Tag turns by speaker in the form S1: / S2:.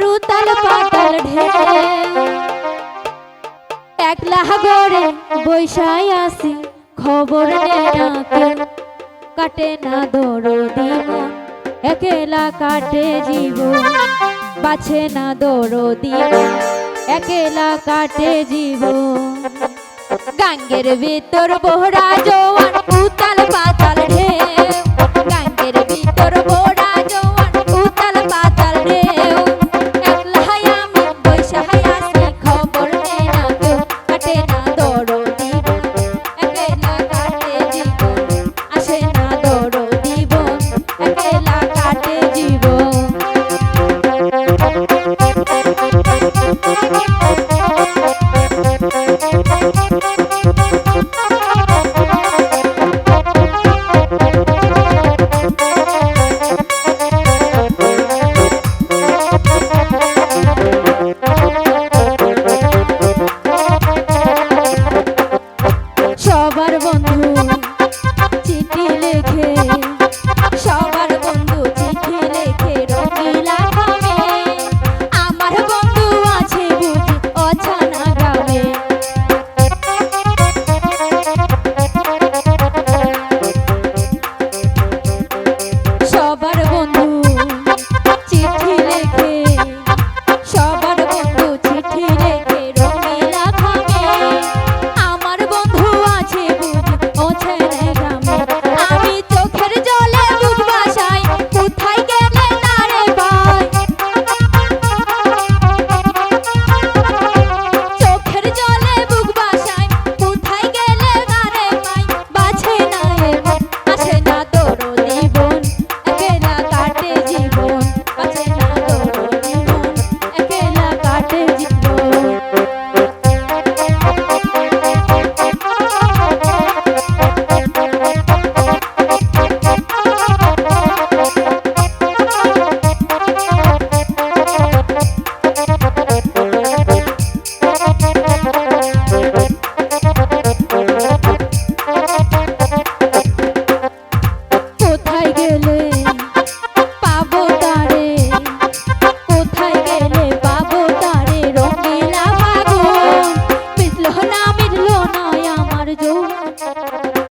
S1: আমার উতাল পাতাল ঢেলে। একলা গড়ে বৈশাই আসি, খবর নে কাটে না দরদি মন একেলা কাটে জীবন। বাছে না দরদি মন একেলা কাটে জীবন। গাঙ্গের ভিতর বহরা জোয়ান উতাল